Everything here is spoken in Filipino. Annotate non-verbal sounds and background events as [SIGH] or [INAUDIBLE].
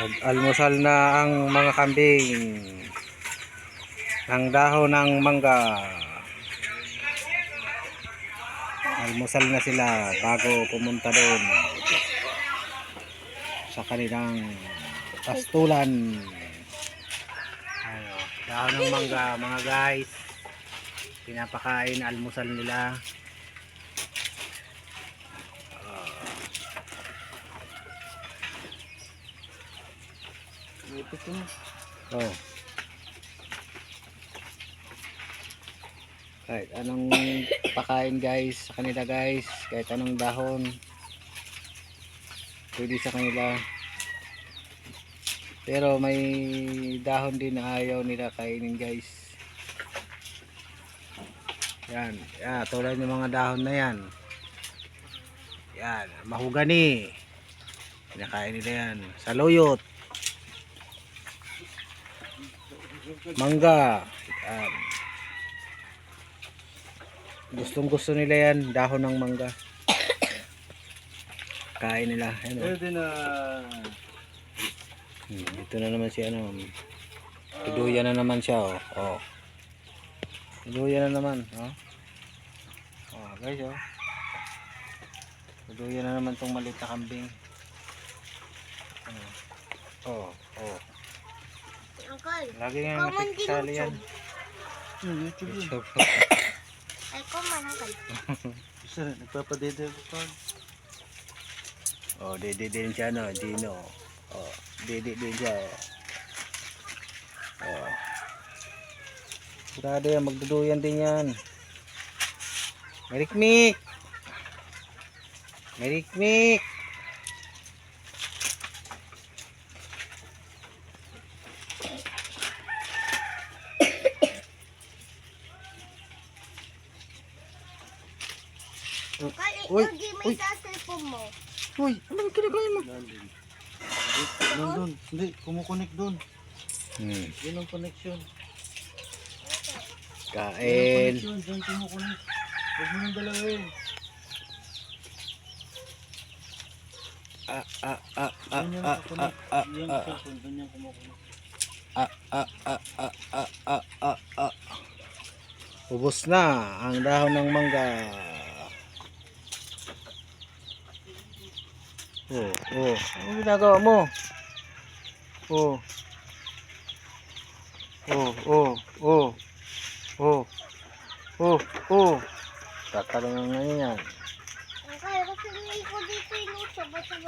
Mag-almusal na ang mga kambing ng dahon ng mangga. Almusal na sila bago pumunta doon sa kanilang pastulan. Dahon ng mangga mga guys. Pinapakain almusal nila. Ipit ko na. Oh. Kahit anong pakain guys sa kanila guys, kahit anong dahon. Pwede sa kanila. Pero may dahon din na ayaw nila kainin guys. Yan, yan tulad ng mga dahon na yan. Yan, mahugani. Kinakain nila yan. Saluyot. Mangga. Yan. Gustong gusto nila yan, dahon ng mangga. Kain nila. Ano? Hmm, dito na naman si ano. Tuduyan na naman siya, oh. Oh. Tuduyan na naman, oh. Oh, guys, oh. Tuduyan na naman tong maliit na kambing. Ano? Oh, oh. Uncle, Lagi nga Common nakikisali yan. Hmm, YouTube yun. YouTube. [COUGHS] ay kuman, Uncle. [LAUGHS] Isa rin, nagpapadede ako pa. Oh, dede din siya no, Dino. Oh, dede din siya. Oh. oh. Sigurado yan, magduduyan din yan. Merikmik! Merikmik! Uncle, Uy, lagi mo uy. sa cellphone mo. Uy, anong kinakain mo? Lalim. Doon, doon. Hindi, kumukonek doon. Hmm, Yun ang connection. Yun ang kain. connection, doon kumukonek. Huwag mo nang dalawin. Ah, ah, ah, ah, yung ah, ah, ah, Yung ah, cellphone, yung ah, ah, ah, ah, ah, ah, ah, ah. Ubos na ang dahon ng mangga. Oh, oh. Ano ginagawa mo? Oh. Oh, oh, oh. Oh. Oh, oh. Tatalong na yan. Uncle, kasi ko dito yung sa bata